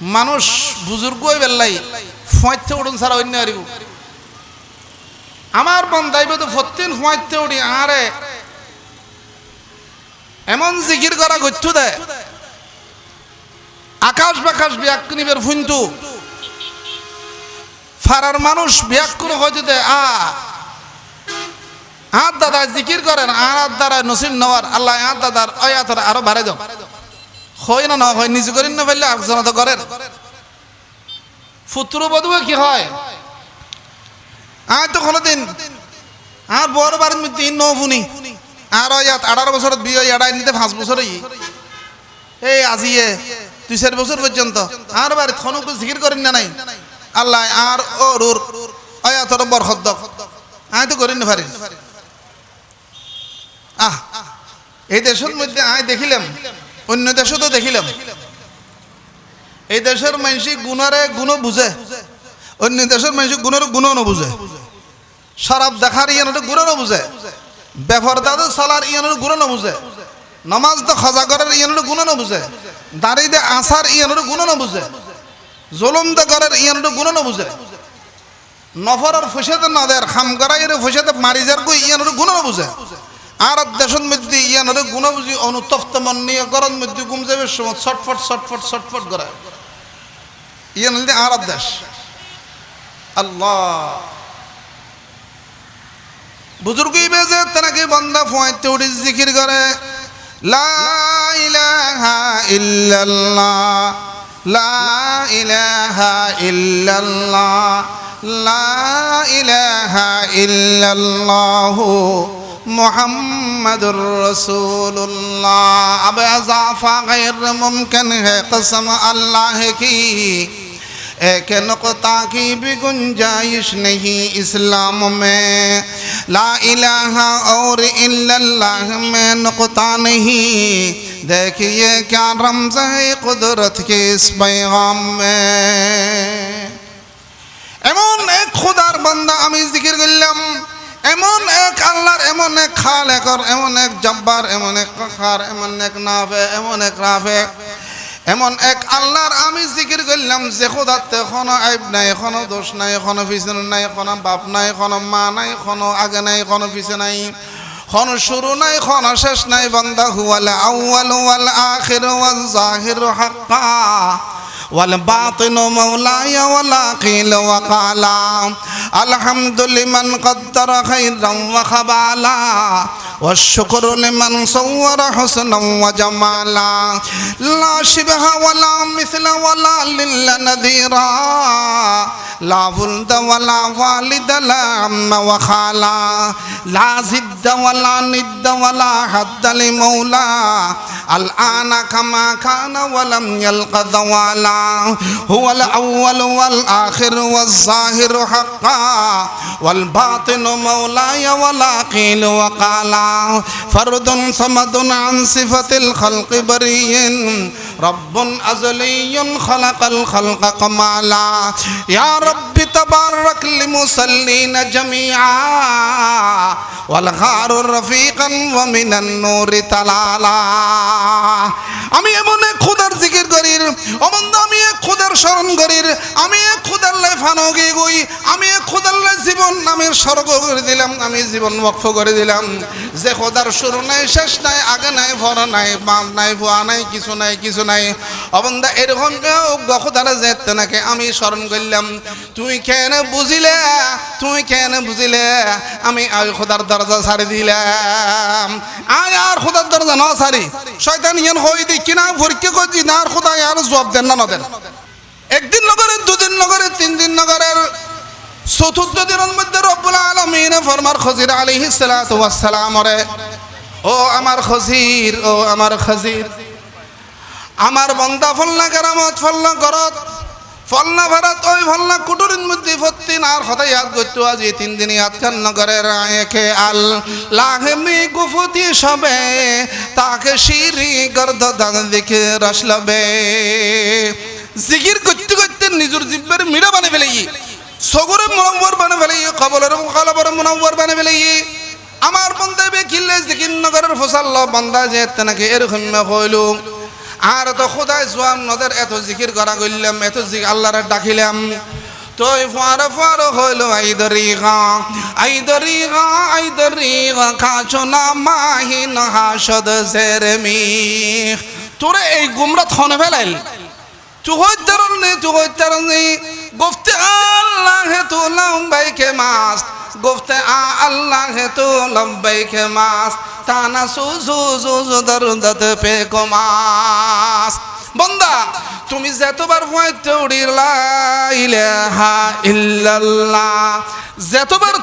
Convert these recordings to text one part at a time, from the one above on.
মানুষ বুজুর্গ বেল্লাই ফুঁয়াইতে উঠুন ছাড়া অন্য আরিব। আমার বন্ধাইবে তো ফতিন ফুঁয়াইতে উঠি আরে, এমন জিকির করা গচ্ছু দেয় আকাশ বাকাশ ব্যাক নিবের ফুন্তু ফারার মানুষ ব্যাক করে হয়তো দে, আ। আর দাদা জিকির করেন আর দ্বারা নসিব নেওয়ার, আল্লাহ আর দাদার অয়াতরা আরও বাড়ে দাও। হয় না না হয় নিজে করেন না ফেললে একজন তো করেন। পুত্র বধুয়ে কি হয়? আয় তো কোনোদিন আর বড় বারের মধ্যে ন ফুনি আর ইয়াত আঠারো বছরত বিয়ে এড়াই নিতে পাঁচ বছর এই আজিয়ে দুই চার বছর পর্যন্ত। আর বারে থনুক জিকির করেন না নাই। আল্লাহ আর ও রুর অয়াতর বরখদ্দ আয় তো করেন না পারি আহ এই দেশের মধ্যে আয় দেখিলাম। অন্য দেশও তো দেখিলাম। এই দেশের মানুষ গুণারে গুণ বুঝে, অন্য দেশের মানুষ গুণের গুণও বুঝে শরাব দেখার ইয়ানোর গুণও বুঝে বেফর দাদু সালার ইয়ানোর গুণও বুঝে নমাজ তো খজা করার ইয়ানোর গুণও বুঝে দাঁড়ি দে আসার ইয়ানোর গুণও বুঝে জলম দে করার ইয়ানোর গুণও বুঝে নফরের ফুসেতে নদের খাম করাইয়ের ফুসেতে মারি যার কই ইয়ানোর গুণও বুঝে আর দেশের মধ্যে ইয়ানোর গুণ বুঝি অনুতপ্ত মন নিয়ে গরম মধ্যে ঘুম যাবে সময় ছটফট ছটফট ছটফট করে। ইয়ান আরব দেশ। আল্লাহ। বুজুর্গ বেজে তেনাকে বন্দা ফুয়াইতে উঠি জিকির করে, লা ইলাহা ইল্লাল্লাহ, লা ইলাহা ইল্লাল্লাহ, লা ইলাহা ইল্লাল্লাহ محمد رسول اللہ اب اضافہ غیر ممکن ہے قسم اللہ کی ایک نقطہ کی بھی گنجائش نہیں اسلام میں لا الہ اور الا اللہ میں نقطہ نہیں دیکھیے کیا رمز ہے قدرت کے اس پیغام میں ایمون ایک خدار بندہ امی ذکر گلیم এমন এক আল্লাহর, এমন এক খাল একর এমন এক জব্বার, এমন এক কখার, এমন এক নাফে, এমন এক রাফে। এমন এক আল্লাহর আমি জিকির করলাম যে খোদাতে এখনও আইব নাই, এখনও দোষ নাই, এখনও পিছনে নাই, এখনও বাপ নাই, এখনও মা নাই, এখনও আগে নাই, এখনও পিছে নাই খন শুরু নাই খন শেষ নাই। বান্দা হুয়াল আউয়াল ওয়াল আখির ওয়াল জাহির হাক্কা। والباطن مولاي ولا قيل وقالا الحمد لمن قدر خيرا وخبالا والشكر لمن صور حسنا وجمالا. لا شبه ولا مثل ولا لل نذيرا. لا ولد ولا والد لا عم وخالا. لا زد ولا ند ولا حد لمولا. الآن كما كان ولم يلق ذوالا. هو الأول والآخر والظاهر حقا. والباطن مولاي ولا قيل وقالا. فرد صمد عن صفة الخلق بري رب أزلي خلق الخلق كمالا يا رب تبارك لمصلين جميعا والغار رفيقا ومن النور تلالا আমি এমন এক খুদার জিকির করির অমন্দ আমি এক খুদার স্মরণ করির আমি এক খুদার লাই ফানগে গই আমি এক খুদার লাই জীবন নামের স্বর্গ করে দিলাম আমি জীবন বক্ফ করে দিলাম যে খোদার শুরু নাই শেষ নাই আগে নাই ভর নাই বাম নাই ভুয়া নাই কিছু নাই কিছু নাই। অবন্দা এরকম খোদারা যে তেনাকে আমি স্মরণ করলাম। তুই কেন বুঝিলে? তুই কেন বুঝিলে? আমি ওই খোদার দরজা ছাড়ি দিলাম। আয় আর খোদার দরজা ন ছাড়ি। শয়তান ইয়ান হই দি কিনা পরীক্ষা করছি না আর খোদা আর জবাব দেন না না দেন একদিন নগরের, দুদিন নগরের তিন দিন নগরের, চতুর্থ দিনের মধ্যে রব্বুল আলমিন ফরমার খজির আলিহি সালাম ও আমার খজির, ও আমার খজির। আমার বন্দা ফল্লা কেরামত ফল্লা করত ফলনা ভারত ওই ফলনা কুটুরির মধ্যে ফত্তিন আর হতাই ইয়াদ করতো আজ এই তিন দিন ইয়াদ খান নগরের একে আল। লাহেমি গুফতি সবে, তাকে শিরি গর্দ দান দেখে রসলবে জিকির করতে করতে নিজের জিব্বের মিড়া বানে ফেলে সগরে মনব্বর বানে ফেলে কবলের কলবর মনব্বর বানে ফেলে আমার বন্দাবে কিল্লে জিকির নগরের ফসল বন্দা যে তেনাকে এরকম হইল আর তো খোদায় জোয়ান নদের এত জিকির করা করলাম এত জিক আল্লাহরে ডাকিলাম। তোই ফার ফার হইল আইদরি গা আইদরি গা আইদরি গা, খাচো না মাহিন হাসদ জেরমি। তোরে এই গুমরা থনে ফেলাইল। তুই হইতারনি তুই হইতারনি গুফতে আল্লাহ হে তু লম্বাইকে মাস, গুফতে আল্লাহ হে তু লম্বাইকে মাস। তানা বন্দা, তুমি যতবার উড়িলা ইলাহা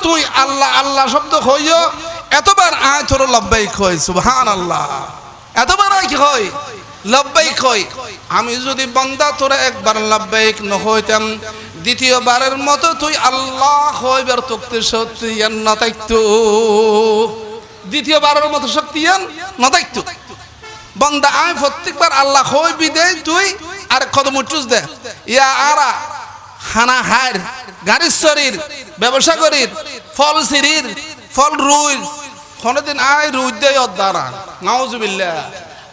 তুই আল্লাহ আল্লাহ শব্দ হইও এতবার আয় তোর লব্বাই লব্বাইক হই সুবহানাল্লাহ। এতবার আয় কি হয় লব্বাইক হই আমি যদি বন্দা তোরা একবার লব্বাইক নহইতাম, দ্বিতীয়বারের মতো তুই আল্লাহ হইবার তোকে সত্যি না তাইতো দ্বিতীয়বারের মতো শক্তি না তাইতো বন্দা আমি প্রত্যেকবার আল্লাহ হইবি দে তুই আর কদম উচ্চুস দে। ইয়া আরা, হানা হার, গাড়ির শরীর, ব্যবসা করির, ফল সিরির ফল রুই কোনদিন আয় রুই দেয় দ্বারা নাউজুবিল্লাহ।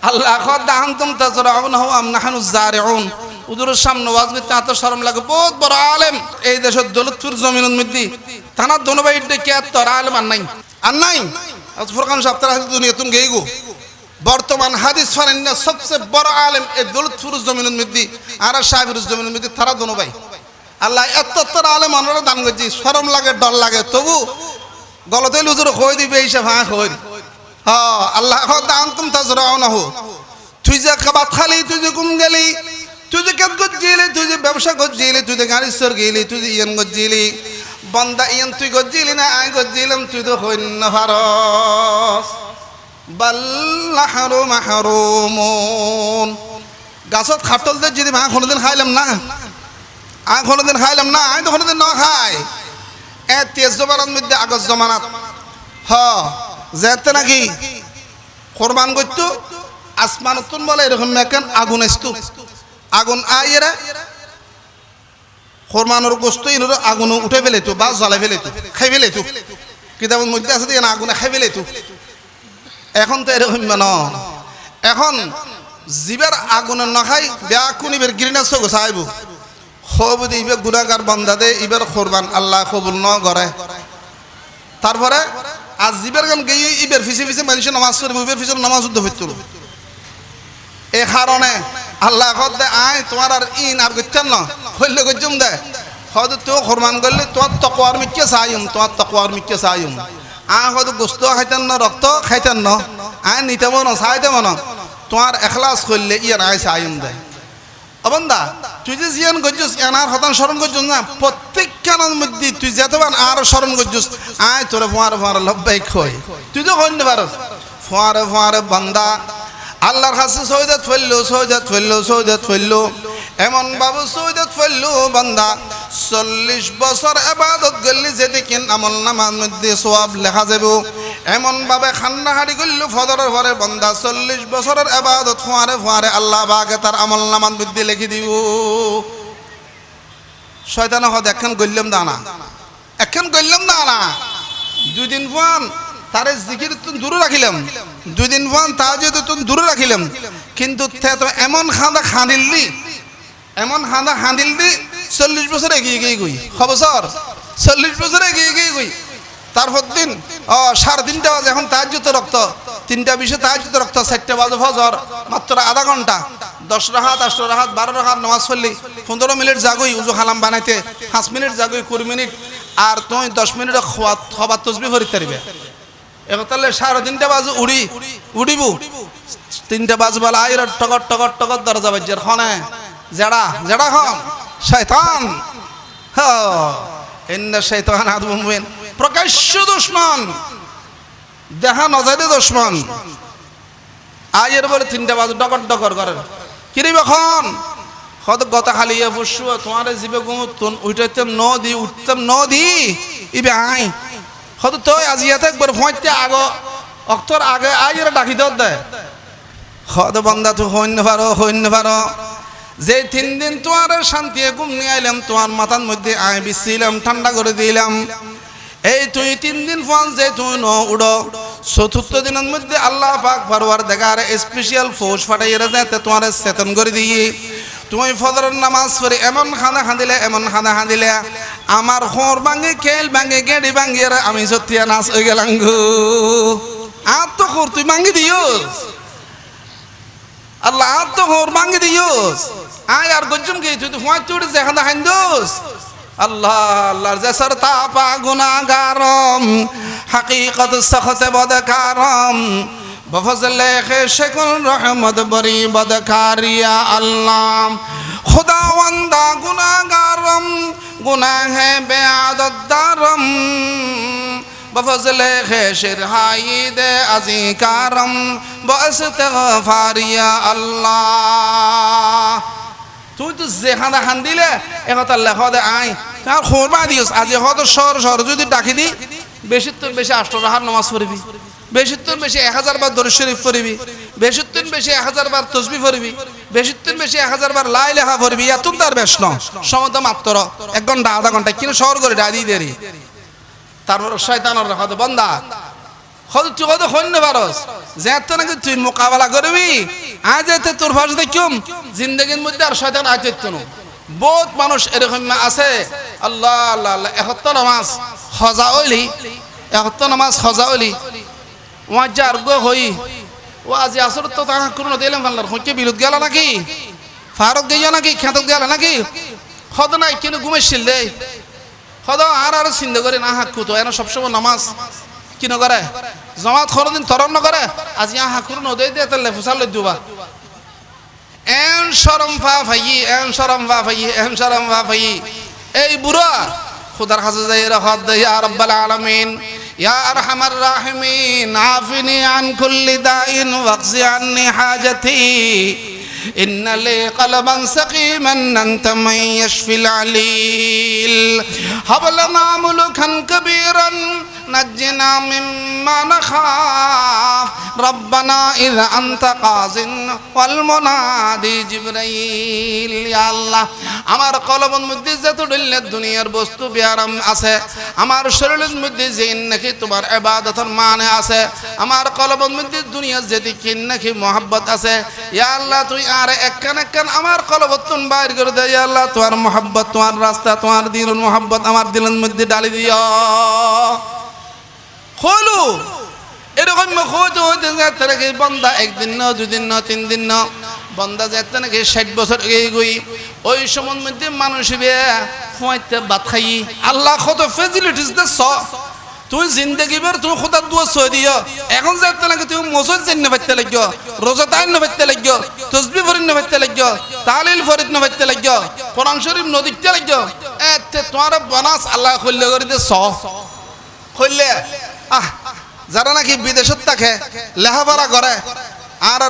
আল্লাহ খদ আনতুম তাজরাউনহু আম নাহনু জারিউন। উদুরের সামনে ওয়াজ করতে এত শরম লাগে, বহুত বড় আলেম। এই দেশের দৌলতপুর জমিনের মধ্যে থানার দনবাই কে তোর আলেম আর নাই? আর নাই? ফুরকান সাহেব তারা দুনিয়াতুন গেইগো বর্তমান হাদিস ফারেন্না সবচেয়ে বড় আলেম এই দৌলতপুর জমিনের মধ্যে আর সাহেবের জমিনের মধ্যে তারা দনবাই আল্লাহ এত তোর আলেম আমরা দান করছি, শরম লাগে, ডর লাগে, তবু গলতে লুজুর হয়ে দিবে এইসব হ্যাঁ হই। হ্যাঁ আল্লাহ দান তুম তাজরাও না হো। তুই যে কাবাত খালি, তুই যে গুম গেলি, তুই যে কেত গজ্জিলি, তুই যে ব্যবসা গজ্জিলি, তুই যে গাড়ি সর গেলি, তুই যে ইয়ান গজ্জিলি বন্দা ইয়ান তুই গজ্জিলি না, আই গজ্জিলাম তুই তো হইন ভারস বাল্লাহারু মাহরুমুন। গাছত খাটল দিয়ে যদি মা কোনোদিন খাইলাম না আয় কোনোদিন খাইলাম না আয় তো কোনোদিন না খাই এ তেজ জমানার মধ্যে আগজ জমানাত। হ যেতে নাকি? কোরবান করতো আসমানতুন বলে এরকম মেকান আগুন আসতো আগুন আইয়েরা কোরবানোর গোস্ত ইনোর আগুন উঠে ফেলে তো বা জ্বালাই ফেলে তো খাই ফেলে তো কিতাবের মধ্যে আছে দিয়ে আগুনে খাই ফেলে তো এখন তো এরকম ন এখন জীবের আগুনে নখাই বেয়া কুনিবের গিরিনা চোখ চাইব? সবুদি ইবে গুণাগার বন্ধা দে, ইবের কোরবান আল্লাহ কবুল ন করে। তারপরে আজ জীবের গান গিয়ে ইবের ফিসে ফিসে মানুষের নামাজ করবে ইবের ফিসে নামাজ উদ্ধ হইত এ কারণে আল্লাহ কদ দে, আয়, তোমার আর ইন আর গইতেন না। হইলে গজ্জুম দে। হয়তো তো কোরবান করলে তোমার তকোয়ার মিকে চাইম তোমার তকোয়ার মিকে চাইম আ হয়তো গোস্ত খাইতেন না, রক্ত খাইতেন না। আয় নিতে না চাইতে না। তোমার এখলাস করলে ইয়ার আয় চাইম দে। অবন্দা তুই যে জিয়ান গজ্জুস এনার হতান স্মরণ গজ্জুস না প্রত্যেক কানের মধ্যে তুই যেতবার আর স্মরণ গজ্জুস আয়, তোরে ফোয়ারে ফোয়ারে লব্বাই খই তুই তো কইতে পারস। ফোয়ারে ফোয়ারে বান্দা আল্লাহর কাছে সৈদাত ফেলল সৈদাত ফেলল সৈদাত ফেলল। এমন বাবু সৈদাত ফেলল, বান্দা। চল্লিশ বছর এবাদত গেলি যেদিন আমল নামার মধ্যে সোয়াব লেখা যাব। এমন ভাবে খান্না হাড়ি করল ফদরের ঘরে বন্দা। চল্লিশ বছরের এবাদত ফুয়ারে ফুয়ারে আল্লাহ বাগে তার আমল নামার মধ্যে লিখে দিব। শয়তান হদ একখান গল্লাম দানা। একখান গল্লাম দানা। দুই দিন ফুয়ান তারে জিকির তুন দূরে রাখিলাম। দুই দিন ফুয়ান তা যেহেতু তুন দূরে রাখিলাম। কিন্তু এমন খাঁদা খাঁদিললি, এমন খাঁদা খাঁদিললি, চল্লিশ বছর এগিয়ে এগিয়ে গই। খবর চল্লিশ বছর এগিয়ে এগিয়ে গই। তারপর দিন, ও, সাড়ে তিনটা বাজে এখন তাহাজুত রক্ত। তিনটা বিশে তাহাজুত রক্ত, চারটা বাজে ফজর, মাত্র আধা ঘণ্টা। দশ রাহাত আষ্ট রাহাত বারো রাহাত নামাজ পড়লি। পনেরো মিনিট জাগই, উজু হালাম বানাইতে। পাঁচ মিনিট জাগই, কুড়ি মিনিট। আর তুমি দশ মিনিট খোয়া খবার তসবি ভরিতে পারিবে। এখন তাহলে সাড়ে তিনটা বাজে উড়ি, উড়িব। তিনটা বাজে বেলা আইর টকর টকর টকর দরজা বাজ্যের খনে জেড়া জেড়া খন শয়তান। হ। এন্না শয়তান আদমুমিন প্রকাশ্য দুশ্মন। দেখা নজাইদে দুশ্মন। আয়ের বলে তিনটা বাজে ডকর ডকর করে। কিরে এখন হয়তো গত হালিয়ে পশু তোমার জিবে গুমুতুন উঠাইতাম নদী, উঠতাম নদী। ইবে আই। হয়তো তো আজি ইয়াতে একবার ফোঁতে আগ অক্তর আগে আই আইয়ের ডাকি দর দেয় হয়তো বন্দা তুই হইন্য পারো হইন্য পারো যে তিন দিন তোমার শান্তি ঘুম নিয়ে আইলাম তোমার মাথার মধ্যে আয় বিছিলাম ঠান্ডা করে দিলাম। এই তুই তিন দিন ফোন যে তুই ন উড়ো। চতুর্থ দিনের মধ্যে আল্লাহ পাক পরওয়ার দেখার স্পেশাল ফৌজ ফাটাই যাতে তোমার চেতন করে দিয়ে। তুমি ফজরের নামাজ পড়ে এমন খানা খাঁদিলে, এমন খানা খাঁদিলে। আমার হোর ভাঙে, খেল ভাঙে, গেড়ি ভাঙে আমি সত্যিয়া নাচ হয়ে গেলাম গো। আর তো খোর তুই ভাঙি দিও আল্লাহ আর তো হোর ভাঙি দিওস আয় আর গজ্জম গে তুই তো হুঁয়া চুড়ি যেখানে খাইন দোস। আল্লাহ, আল্লাহর জেসর তাপা গুনাগারম, হাকিকত সখতে বদকারম। বফজলে শেকুল রহমত বরি বদকারিয়া আল্লাহ খুদাওয়ান্দা গুনাগারম গুনাহে বেআদত দারম। বফজলে খেশের হাইদে আজি কারম বস্তেগফারিয়া আল্লাহ। তুই তো যেখানে খান দিলে একথা লেখ দে আই। তার খোরবা দিস আজি হয়তো সর সর যদি ডাকি দি, বেশি তোর বেশি আষ্ট রাহার নামাজ পড়বি। বেশি তোর বেশি এক হাজার বার দরুদ শরীফ পড়বি বেশি তোর বেশি এক হাজার বার তসবি পড়বি বেশি তোর বেশি এক হাজার বার লাই লেখা পড়বি এত তার বেশ ন সমত মাত্র এক ঘণ্টা, আধা ঘণ্টা কিন্তু শহর করে ডাদি দেরি। তারপর শয়তানের হয়তো বন্দা হয়তো তুই হয়তো হইন পারস যে নাকি তুই মোকাবেলা করবি, আজ এতে তোর ভাষ দেখিম, জিন্দগির মধ্যে আর শয়তান আইতে নো বহুত মানুষ এরকম আছে, আল্লাহ আল্লাহ আল্লাহ এসত্য নামাজ সজা ওইলি এসত্য নামাজ সজা ওইলি আর গো হই। ও আজি আসর তো তাহা কোনো দিলাম ভাল্লার হইকে বিরোধ গেল নাকি? ফারুক দিয়ে নাকি? খেতক গেল নাকি? হদ নাই কিন্তু ঘুমেছিল দেই। হদ আর আর চিন্তা করে না হাক্কু তো এনে সবসময় নামাজ কি নকরে জমাত খরদিন তরণ নকরে আজি আ হাকুর নদী দিয়ে তাহলে ফুসাল দিবা। এন শরম ফা ফাই এন শরম ফা ফাই এন শরম ফা ফাই এই বুড়া, খুদার কাছে যাই রহত দে ইয়া রাব্বাল আলামিন। ইয়া আরহামার রাহিমিন আফিনি আন কুল্লি দাইন ওয়াকজি আন্নি হাজাতি إن لي قلبا سقيما أنت من يشفي العليل هب لنا ملكا كبيرا نجنا مما نخاف ربنا إذا أنت قاز والمنادي جبريل يا الله আমার কলমের মধ্যে যত ডলে দুনিয়ার বস্তু বিয়ারাম আছে আমার শরীরের মধ্যে যে নাকি তোমার এবাদতের মানে আছে আমার কলমের মধ্যে দুনিয়ার যেদিকে নাকি মোহাব্বত আছে ইয়া আল্লাহ তুই আর একখান একখান আমার কলবতুন বাইর করে দে ইয়া আল্লাহ তোমার মোহাব্বত তোমার রাস্তা তোমার দিনের মোহাব্বত আমার দিলের মধ্যে ডালি দিও হলো এরকম হইতে যেতে নাকি বন্দা একদিন ন, দুদিন ন, তিন দিন ন, বন্দা যেতে নাকি ষাট বছর গই। ওই সময়ের মধ্যে মানুষ ফুয়াইতে ভাত খাই। আল্লাহ কত ফেসিলিটিস দে তুই জিন্দগি বের তুই খোদার দুয়া সই দিও এখন যেতে নাকি তুই মসজিদ জেনে ভাইতে লাগ রোজা তাইন ভাইতে লাগ তসবি ফরিদ ভাইতে লাগ তালিল ফরিদ ভাইতে লাগ কোরআন শরীফ নদীতে লাগ এতে তোমার বনাস আল্লাহ খুললে করে দে স খুললে? আহ, যারা নাকি বিদেশত থাকে, লেহাপড়া করে আর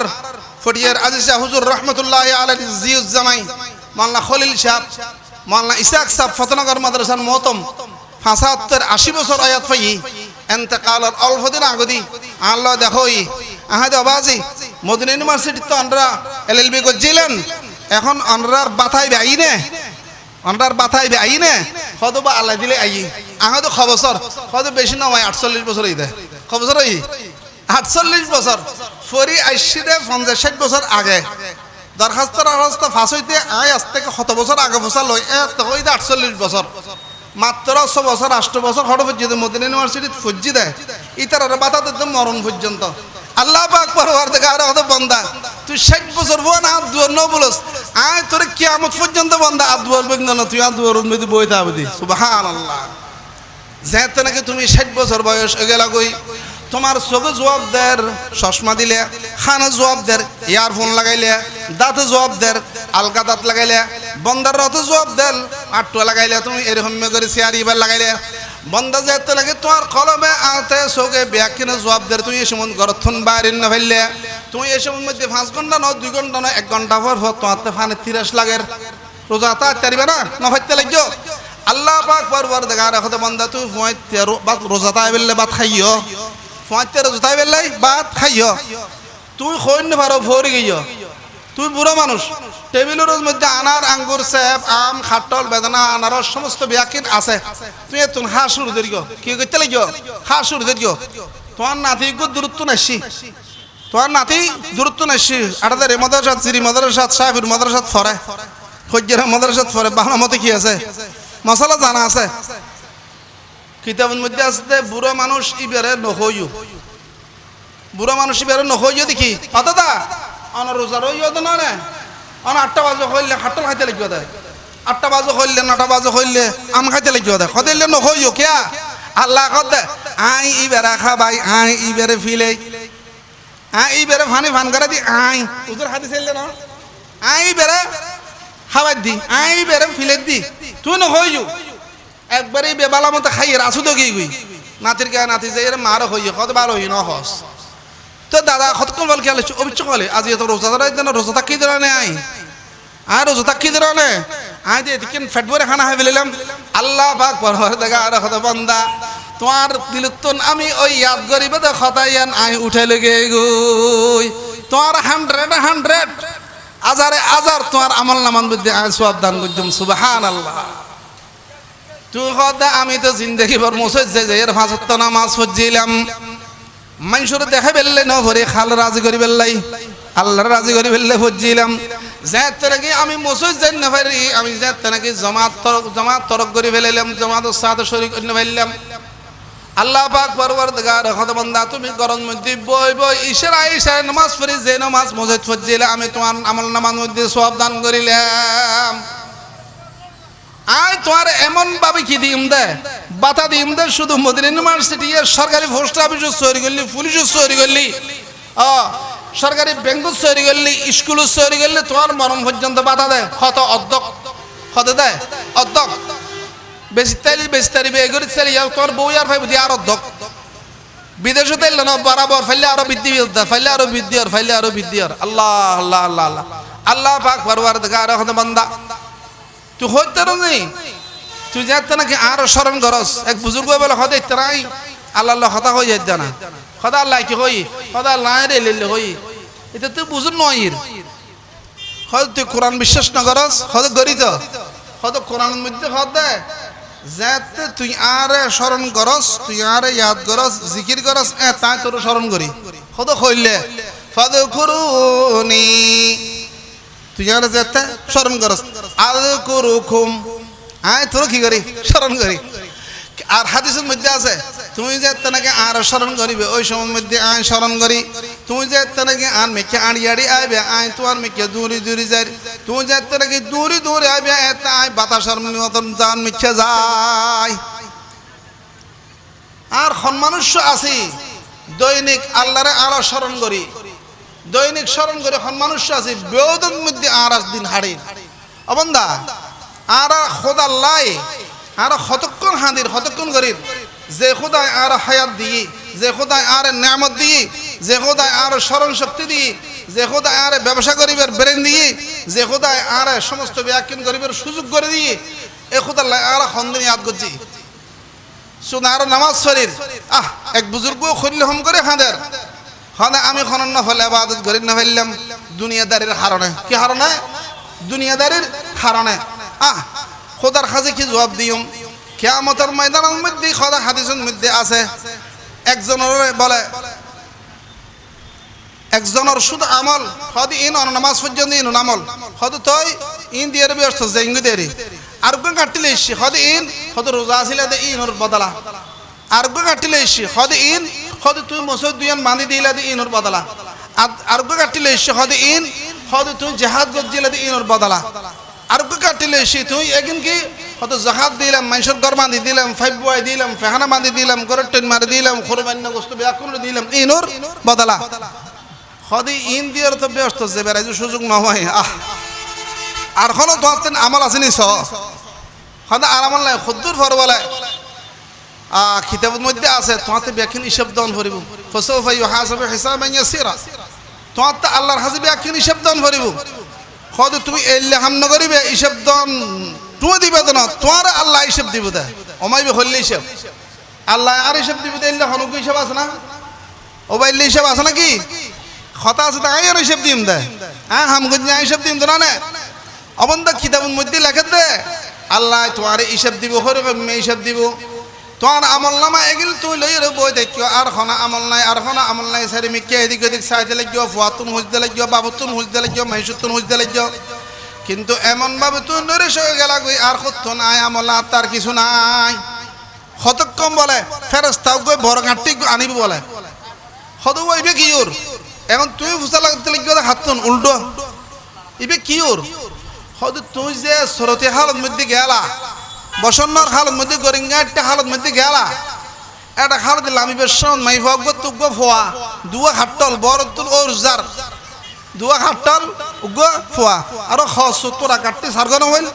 ফটিয়ার আজিজ শাহ হুজুর রহমতুল্লাহ আলাই জিউজ্জামাই মাল্লা খলিল সাহ মাল্লা ইসাক সাহ ফতনগর মাদ্রাসার মহতম ফাঁসাত্তর আশি বছর আয়াত ফাই এন্তেকালের অল্প দিন আগদি, আল্লাহ দেখোই, আহাদ আবাজি, মদিনা ইউনিভার্সিটি তো আমরা এল এল বি করছিলেন এখন অনরার বাথাই বেআই নে অনরার বাথাই বেআই নে হয়তো বা আল্লাহ দিলে আই আহাদ খ বছর হয়তো বেশি নয় আটচল্লিশ বছর এই দে খ বছর এই আটচল্লিশ বছর। ফরি আইসি দে পঞ্চাশ ষাট বছর আগে। দরখাস্ত দরখাস্ত ফাঁস হইতে আয় আজ থেকে শত বছর আগে এ হই দে আটচল্লিশ বছর। মাত্র ছ বছর, আষ্ট বছর হঠাৎ পর্যন্ত মদিনা ইউনিভার্সিটিত ফজ্জি দেয় ইতার আর বাতা দিতে মরণ পর্যন্ত। আল্লাহ পাক পরবার দেখে আর হতো বন্দা। তুই ষাট বছর বোন আর দুয়ার ন বলস। আয় তোর কিয়ামত পর্যন্ত বন্দা। আর দুয়ার বন্ধ না তুই আর দুয়ার বই থাকবি সুবাহান আল্লাহ যেহেতু নাকি তুমি ষাট বছর বয়স হয়ে গেলা গই তোমার চোখে জবাব দের চশমা দিলে খানা জবাব দের ইয়ারফোন লাগাইলে, দাঁতে জবাব দের আলগা দাঁত লাগাইলে, বন্দার রথে জবাব দেল আটটুয়া লাগাইলে, তুমি এরকম করে চেয়ার ইবার লাগাইলে। বন্দা যেতে লাগে তোমার কলমে আতে চোখে কিনে জবাব দের তুমি এই সময় গরথন বাইরে না ফেললে। তুমি এই সময়ের মধ্যে পাঁচ ঘণ্টা ন, দুই ঘণ্টা ন, এক ঘণ্টা পর তোমার তো ফানে তিরাস লাগের রোজা তা তারিবে না না ফাইতে লাগছো আল্লাহ পাক বারবার দেখা রাখতে বন্দা তুই ফুয়াইতে বাত রোজা তাই বেললে বাত খাইও ফুয়াইতে রোজা তাই বেললে বাত খাইও তুই খৈন্য পারো ভরে গিয়ে। তুই বুড়ো মানুষ, টেবিলের মধ্যে আনার আঙ্গুর সেব আম, খাটল, বেদনা, আনারস, সমস্ত ব্যাকিন আছে। তুই তুন হা শুরু ধরিও কি করতে লাগিও হা শুরু ধরিও তোমার নাতি দূরত্ব নাসি তোমার নাতি দূরত্ব নাসি আটাদের মাদ্রাসাত, সিরি মাদ্রাসাত সাহেবের মাদ্রাসাত ফরে। ফজ্জের মাদ্রাসাত ফরে। বাংলা মতে কি আছে? মশলা জানা আছে। কিতাবের মধ্যে আছে বুড়ো মানুষ ইবারে নহইও বুড়ো মানুষ ইবারে নহইও দেখি। অতদা অন রোজা রইও তো নয় অন আটটা বাজে হইলে হাটল খাইতে লিখিও দেয় আটটা বাজে হইলে নটা বাজে হইলে আম খাইতে লিখিও দেয় সদাইলে নহইও কিয়া? আল্লাহ কদ আই ইবারে খাবাই আই ইবারে ফিলে। আই ইবারে ফানি ফান করে দি আই। উজুর হাতি চাইলে না? আই ইবারে খাবার দি আই ইবারে ফিলে দি তুই নহইও একবারে বেবালা মতো খাইয়ে আসু তো গিয়ে গুই নাতির গায়ে নাতি যে এর মারো হইয়ে কত বার হই নহস তো দাদা কতক্ষণ বল খেয়াল অবিচ্ছ কলে আজ এত রোজা ধরা দিতে না রোজা থাকি ধরা নে আই আয় রোজা থাকি ধরা নে আই যে এদিকে ফেট ভরে খানা খাই ফেলিলাম আল্লাহ পাক পরহর দেখা আর হত বন্দা তোমার দিলুত্তন আমি ওই ইয়াদ গরিবে তো খতাইয়ান আই উঠে লেগে গুই তোমার হান্ড্রেড হান্ড্রেড আজারে আজার তোমার আমল নামান বুদ্ধি সব দান করতাম সুবাহান আল্লাহ তুই কথা আমি তো জিন্দগি ভর মুসে যে যে এর ফাঁসত্ব নামাজ ফজিলাম মানুষের দেখে বেললে ন, ভরে খাল রাজি করি বেললাই আল্লাহর রাজি করি বেললে ফজিলাম যে নাকি আমি মুসুজ যাই না পারি আমি যে নাকি জমাত তরক জমাত তরক করে ফেলাইলাম, জমাত সাথে শরীর করে ফেললাম। আল্লাহ পাক পরবার দেগার হত বন্দা তুমি গরম মধ্যে বই বই, ইশারা ইশারা নামাজ পড়ি যে নামাজ মসজিদ ফজিলে আমি তোমার আমল নামাজ মধ্যে সব দান করিলাম। আয় তোমার এমন ভাবে কি দিম দে? বাতা দিম দে, শুধু মদিনা ইউনিভার্সিটি সরকারি পোস্ট অফিস তৈরি করলি পুলিশ তৈরি করলি ও সরকারি ব্যাংক তৈরি করলি স্কুল তৈরি করলি, তোমার মরণ পর্যন্ত বাধা দেয় কত অধ্যক কত দেয় অধ্যক বেশি বেশি তারি এগুলি তাইলি তোমার বউ আর ফাইব দিয়ে আর অধ্যক বিদেশে তাইলে না বরাবর ফাইলে আরও বৃদ্ধি ফাইলে আরও বৃদ্ধি আর ফাইলে আরও বৃদ্ধি আর। আল্লাহ আল্লাহ আল্লাহ আল্লাহ। আল্লাহ পাক পরবার দেখা আর এখন বান্দা। তুই হইতে নেই তুই যাতে নাকি আরও স্মরণ করস? এক বুজুর্গ বলে, হদে তারাই আল্লাহ আল্লাহ, হতা হয়ে যাইতে না। হদা আল্লাহ কি হই? হদা আল্লাহ রে হই। এটা তুই বুঝুন নয় হয়তো তুই কোরআন বিশ্বাস না করস? হয়তো গরি তো হয়তো কোরআনের মধ্যে হদে। যাতে তুই আরে স্মরণ করস তুই আরে ইয়াদ করস জিকির করস এ, তাই তোর স্মরণ করি। হয়তো হইলে ফদ করুনি তুই আর যেতে স্মরণ করস আর করুকুম, আয় তোর কি করি? স্মরণ করি। আর হাদিসের মধ্যে আছে, তুমি যে তেনাকে আর স্মরণ করিবে, ওই সময়ের মধ্যে আয় স্মরণ করি। তুমি যে তেনাকে আর মেখে আড়ি আড়ি আইবে, আয় তোমার মেখে দূরি দূরি যাই। তুমি যে তেনাকে দূরি দূরে আইবে আয় বাতাসের মতন জান মিখে যায় আর সন্মানুষ্য আছি দৈনিক আল্লাহরে আরও স্মরণ করি দৈনিক স্মরণ করে সন্মানুষ্য আছে বেউদন মধ্যে আর দিন হাড়ি অবন্দা আর খোদা লাই আর হতক্ষণ হাঁদির হতক্ষণ করির যে খোদায় আর হায়াত দিই যে খোদায় আর নামত দিই যে খোদায় আর স্মরণ শক্তি দিই যে খোদায় আর ব্যবসা করিবার ব্রেন দিয়ে, যে খোদায় আর সমস্ত ব্যাখ্যান করিবার সুযোগ করে দিয়ে, এ খোদা আর সন্দিন ইয়াদ করছি। শুধু আর নামাজ শরীর আহ, এক বুজুর্গ খৈল্য হম করে হাঁদের হনে আমি খনন নফলে, আবাদত করি না ফেললাম দুনিয়াদারির হারণে। কি হারণে? দুনিয়াদারির হারণে। আহ, খোদার কাছে কি জবাব দিম? কেয়ামতের ময়দানের মধ্যে খোদা হাদিসের মধ্যে আছে। একজনের বলে একজনের শুধু আমল হদ ইন নামাজ পর্যন্ত ইন আমল হদ তই ইন দিয়ে ব্যস্ত জেঙ্গু দেরি আর গো কাটিলে ইসি হদ ইন হদ রোজা আসিলে দে ইনর বদলা। আর গো কাটিলে ইসি হদ ইন হদ তুই মসজিদ দুইয়ান বাঁধি দিলে দে ইনর বদলা। আর গো কাটিলে ইসি হদ ইন হদ তুই জেহাদ গজ্জিলে দে ইনর বদলা। আর গো কাটিলে ইসি তুই এগিন কি, হয়তো জাহাজ দিলাম মানুষের ঘর বাঁধি দিলাম, ফাইভ বয় দিলাম, ফেহানা বাঁধি দিলাম গরের ট্রেন মারি দিলাম খরবান্য গোস্ত ব্যাকুল দিলাম ইনর বদলা। হদি ইন তো ব্যস্ত, যে বেড়াই সুযোগ নহয়। আহ। আর হলো তোমার আমল আছে নিছ। হদা আর আমল নাই, খুদ্দুর ফর বলে। আহ খিতাবের মধ্যে আছে তোমাতে ব্যাখ্যান হিসাব দন ভরিব ফসৌফা ইউহাসাবু হিসাবান ইয়াসিরা। তোমার তো আল্লাহর হাসিবে ব্যাখ্যান হিসাব দন ভরিব হদ তুমি এল্লে হাম নগরিবে হিসাব দন তুমি দিবে তো না, তোমার আল্লাহ হিসাব দিব দে। অমাইবে হল্লে হিসাব। আল্লাহ আর হিসাব দিব দে এল্লে হনুক হিসাব আছে না? ওবাইল্লে হিসাব আছে নাকি? কথা আছে তাই আর হিসাব দিম দে। হ্যাঁ হাম গুঞ্জা হিসাব দিম তো না না? অবন্ধ খিতাবের মধ্যে লেখে দে। আল্লাহ তোমার হিসাব দিব হরে হিসাব দিব। তোমার আমল নামা এগিল তুই লই বই দেখিও আর খনা আমল নাই, আর খনা আমল নাই, সারি মিকে এদিক এদিক সাইতে লাগিও, ফুয়াতুন হুজতে লাগিও, বাবুতুন হুজতে লাগিও, মাইসুতুন হুজতে লাগিও। কিন্তু এমন ভাবে তুই নরে সয়ে গেলা গই আর সত্য নাই আমল তার কিছু নাই। হতক্ষম বলে ফেরস্তাও গই বড় ঘাটটি আনিব বলে। হত ইবে কি ওর এখন তুই ফুসা লাগতে লাগিও হাতুন উল্টো। ইবে কি ওর? হত তুই যে সরতি হালত মধ্যে গেলা, বসন্নর হালত মধ্যে গরিঙ্গা একটা হালত মধ্যে গেলা, একটা হালত লামি বেশন মাই ভগ তুগ ফোয়া, দুয়া হাট্টল বড় তুল ওর জার। দুয়া হাট্টল উগ্র ফোয়া। আর খ সত্তরা কাটতে সার্গ নহইল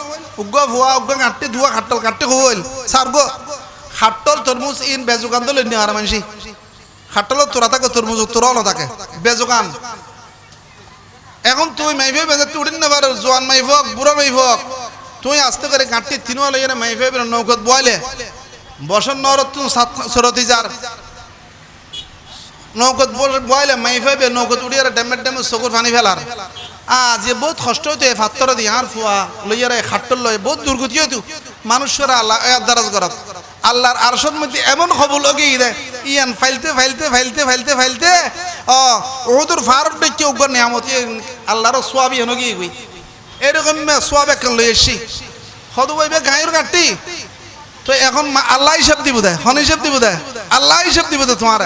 উগ্র ফোয়া উগ্র কাটতে, দুয়া হাট্টল কাটতে হইল। সার্গ। হাট্টল তরমুজ ইন বেজুকান তো লইনি আর মানসি। হাট্টল তোরা থাকে তরমুজ তোরা হলো থাকে বেজুকান এখন তুই মাইফে বেজে তুই উঠিন না পারো জোয়ান মাইফক বুড়ো মাইফক তুই আস্তে করে গাঁটটি তিন লইয়ে মাইফে বেরো নৌকত বয়লে বসন নরত তুই সরতি যার নৌকত বয়লে মাইফে বে নৌকত উড়িয়ে ডেমের ডেমে চকুর পানি ফেলার আজ যে বহুত কষ্ট হইতো এই ফাত্তর দিয়ে আর ফুয়া লইয়ার খাট্টর লয় বহুত দুর্গতি হইতো মানুষরা আল্লাহ দারাজ করত আল্লাহর আরশর মধ্যে এমন খবর লগে দে ইয়ান ফাইলতে ফাইলতে ফাইলতে ফাইলতে ফাইলতে। ও ওদের ফারত দেখে উগ্র নিয়ামত আল্লাহর সোয়াবি হেন গিয়ে গই এরকম সোয়াব এক লই এসছি সদু বইবে গাঁয়ের কাটি তো এখন আল্লাহ হিসাব দিব দেয় হন হিসাব দিব দেয় আল্লাহ হিসাব দিব দেয় তোমার।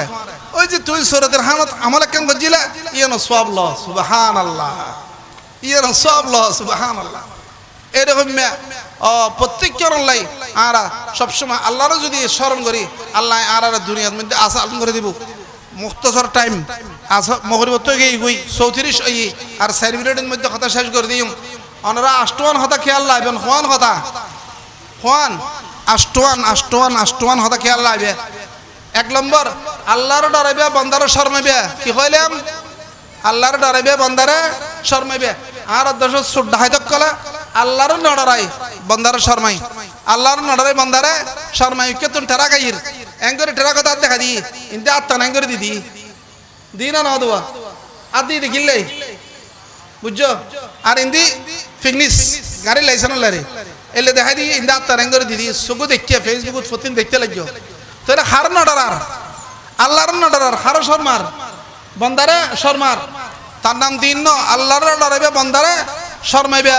ওই যে তুই সরতের হামত আমল কেন গজিলা ইয়ানো সব ল সুবাহান আল্লাহ ইয়ানো সব ল সুবাহান আল্লাহ এরকম মেয়া ও, প্রত্যেক লাই আরা, সবসময় আল্লাহরও যদি স্মরণ করি, আল্লাহ আর দুনিয়ার মধ্যে আশা করে দিব। মুক্তসর টাইম, আসা মগরিবত গিয়ে গই, চৌত্রিশ ওই, আর চার মিনিটের মধ্যে কথা শেষ করে দিম। ওনারা আষ্টওয়ান হতা খেয়াল লাইবেন হওয়ান হতা। হওয়ান আষ্টওয়ান আষ্টওয়ান আষ্টওয়ান হতা খেয়াল লাইবে। এক নম্বর, আল্লাহর ডরাইবে, বন্দারও শর্মাইবে। কি কইলাম? আল্লাহর ডরাইবে, বন্দারে শর্মাইবে। আর দশ সুড্ডা হাইতক কলে। আল্লাহর নডরাই বন্দারে শর্মাই। আল্লাহর নডরাই বন্দারে শর্মাই, কে তুমি টেরা গাইর? এঙ্গরে টেরা কথা দেখা দি, ইন্দে আত্মা এঙ্গরে দিদি দি। না না দেওয়া আর দি দেখিলে? বুঝছ? আর ইন্দি ফিগনিস গাড়ি লাইসেন্স লারে এলে দেখা দি, ইন্দা আত্মা এঙ্গরে দিদি চকু দেখিয়া ফেসবুকত ফতিন দেখতে লাগিও। তো এটা হার নডরার আল্লাহর নডরার হার শর্মার, বন্দারে শর্মার। তার নাম দিন আল্লাহর ডরাইবে বন্দারে শর্মাইবে।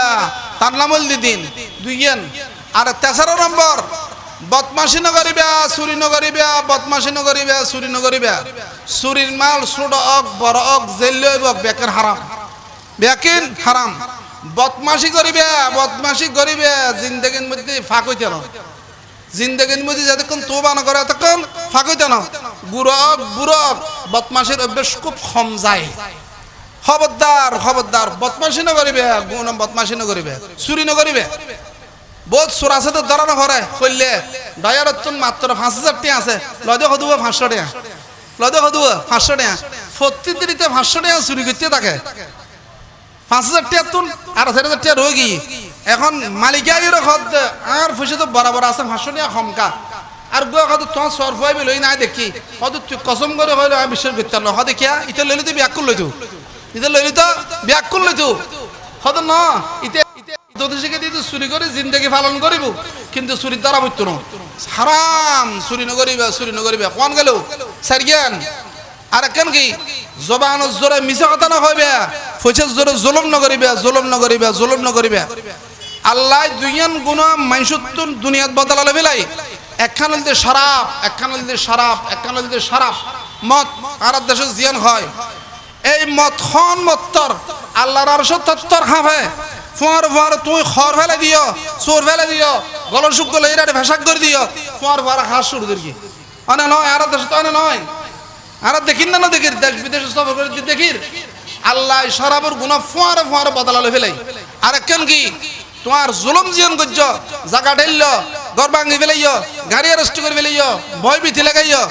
তার নাম দিন দুইয়েন আর তেসারো নম্বর বদমাসি নগরিবে চুরি নগরিবে বদমাসি নগরিবে চুরি নগরিবে চুরির মাল ছোট অক বড় অক, জেল বেকের হারাম। বেকিন হারাম। বদমাসি করিবে বদমাসি করিবে জিন্দগির মধ্যে ফাঁক হইতে না। জিন্দগির মধ্যে যতক্ষণ তোবা না করে, ততক্ষণ ফাঁক হইতে না। বুড়ক বুড়ক বদমাসির অভ্যেস খুব কম যায়। খবরদার খবরদার। বদমাসি নগরিবে গুণ বদমাসি নগরিবে চুরি নগরিবে বহুত চোর আছে তো, ধরা নকৰে কইলে দয়ারতন মাত্র পাঁচ হাজার টিয়া আছে। লদে সদুব পাঁচশো টিয়া লদে সদুব পাঁচশো টিয়া প্রতি দিনিতে পাঁচশো টিয়া চুরি করতে থাকে। পাঁচ হাজার টিয়া তুন আর চার হাজার টিয়া রোগী। এখন মালিকাগির খদ আর পয়সা তো বরাবর আছে পাঁচশো টিয়া খমকা আর গো কত তোমার সর ফুয়াবি লই নাই দেখি। কত তুই কসম করে হইল আমি বিশ্বাস করতে না। হ দেখিয়া ইতে লইলি তুই ব্যাক করলি তো। ইতে লইলি তো ব্যাক করলি তো। হত ন জুলুম নকরিবে জুলুম নকরিবে জুলুম নকরিবে আল্লাহ দুইয়ান গুণ মাইসুত্তুন দুনিয়াত বদলালে বেলাই। একখান হলতে শরাব একখান হলতে শরাব একখান হলতে শরাব মত আর দেশে জিয়ান হয়। এই মত খন মত্তর আল্লাহর আর সত্তর খাবে। ফুয়ার ফুয়ার তুই খড় ফেলে দিও, চোর ফেলে দিও গল শুক গলে এরা ভেসাক করে দিও। ফুয়ার ফুয়ার হাস শুরু করি অনে নয়, আর দেশে তো অনে নয়। আর দেখিন না না দেখির দেশ বিদেশে সফর করে দেখির। আল্লাহ শরাবর গুণা ফুয়ারে ফুয়ারে বদলালে ফেলাই। আর কেন কি? তোমার জুলুম জিয়ন করছ, জাগা ঢেলল, ঘর ভাঙি ফেলাইও গাড়ি অ্যারেস্ট করে ফেলাইও ভয় বিথি লাগাইও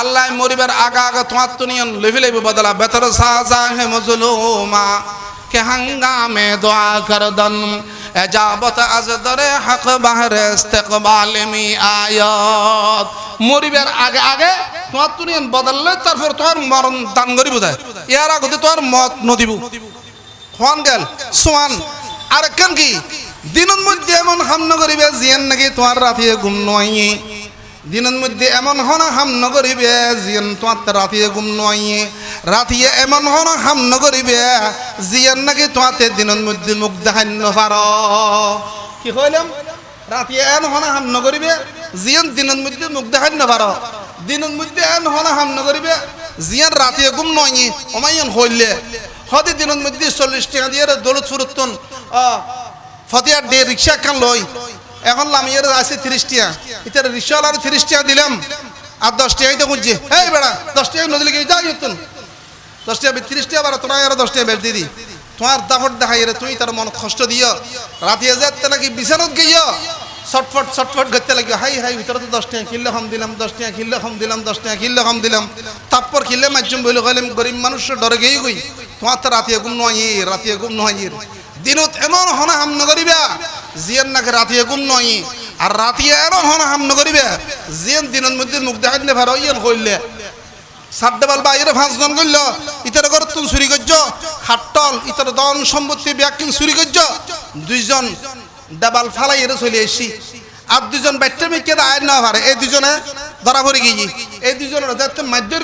আল্লাহ মরিবার আগা আগা তোমার তো নিয়ন লই ফেলাইব বদলা, বেতর সাজা হে মজলুমা, কে হাঙ্গামে দোয়া করদন। এজাবত আজ দরে হক বাহর ইস্তেকবাল মি আয়াত। মরিবার আগে আগে তোমার তুনিয়ন বদললে তারপর তোমার মরণ দান করিব দেয় ইয়ার আগতে তোমার মত নদিব। খোয়ান গেল? সোয়ান। আর কেন কি? দিনের মধ্যে এমন হামন করিবে জিয়ান নাকি তোমার রাতে ঘুম নয়। দিনের মধ্যে এমন হন হাম নগরিবে, জিয়ান তোমার রাতিয়ে গুম নয় রাতিয়ে এমন হন হাম নগরিবে, জিয়ান নাকি তোমাতে দিনের মধ্যে মুখ দেখান্য পার। কি কইলাম? রাতিয়ে এন হন হাম নগরিবে, জিয়ান দিনের মধ্যে মুখ দেখান্য পার। দিনের মধ্যে এন হন হাম নগরিবে, জিয়ান রাতিয়ে গুম নয় অমাইয়ান হইলে। হতে দিনের মধ্যে চল্লিশ টাকা দিয়ে দৌলত ফুরুত্তন ফতিয়ার ডে রিক্সা খান লই। এখন লামিয়ার আছে তিরিশ টিয়া এটা রিক্সাওয়ালার তিরিশ টিয়া দিলাম। আর দশ টাকাই তো খুঁজছে। এই বেড়া দশ টাকা নদী লেগে যাই তুন দশ টাকা তিরিশ টাকা বাড়া তোমার আর দশ টাকা বের দিদি তোমার দাফট দেখাই রে তুই তার মন কষ্ট দিও। রাতিয়ে যাতে নাকি বিছানত গিয়ে ছটফট ছটফট করতে লাগে হাই হাই ভিতরে তো দশ টাকা কিনলে কম দিলাম দশ টাকা কিনলে কম দিলাম দশ টাকা কিনলে কম দিলাম। তারপর কিনলে মাধ্যম বলে কইলাম গরিব মানুষ ডরে গেই গই। তোমার তো রাতিয়ে ঘুম নয় রাতিয়ে ঘুম নয়। দিনত এমন হনা হাম নগরিবা জিয়ান নাকি রাতিয়ে ঘুম নয়। আর রাতিয়ে এমন হনা হাম নগরিবা জিয়ান দিনের মধ্যে মুখ দেখাইলে ভালো ইয়ান কইলে। সাড্ডে বাল বাইরে ফাঁসজন করল ইতার ঘর তুমি চুরি করছ, খাট্টল, ইতার দন সম্পত্তি ব্যাকিং চুরি করছ? দুইজন ডাবাল ফালাই এর চলে এসছি আর দুজন বাচ্চা মেয়েকে আয় না পারে। এই দুজনে ধরা পড়ে গিয়েছি এই দুজনের যাতে মাধ্যর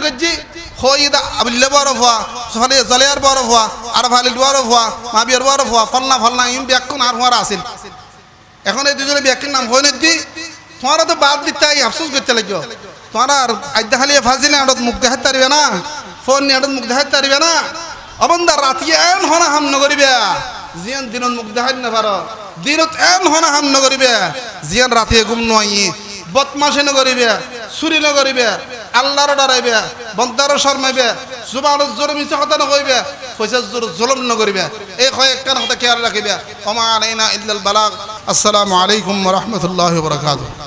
গজ্জি হই দা আবিল্লে বড় হওয়া সলে জলেয়ার বড় হওয়া আর ফালিল বড় হওয়া মাবিয়ার বড় হওয়া ফলনা ফলনা, ইম ব্যাকুন আর হওয়ার আসিল। এখন এই দুজনে ব্যাকির নাম হই নদী তোমার তো বাদ দিতে আফসোস করতে লাগবে তোমার আর আদ্যা খালি ফাজিলে আড়ত মুখ দেখাতে পারবে না, ফোন নিয়ে আড়ত মুখ দেখাতে পারবে না। অবন্দার রাতিয়ে এন হনা হাম নগরিবে, জিয়ান দিনত মুখ দেখাতে না দিনত এন হনা হাম নগরিবে, জিয়ান রাতিয়ে ঘুম নয় বদমাসে করিবে চুরি নকরিবে আল্লাহর ডরাইবে বন্দারও শর্মাইবে, জুবান জোর মিছে কথা নকইবে পয়সা জোর জুলম নকরিবে এই কয়েকটা কথা খেয়াল রাখিবে। ওমা আলাইনা ইল্লাল বালাগ। আসসালামু আলাইকুম ওয়া রাহমাতুল্লাহি ওয়া বারাকাতুহু।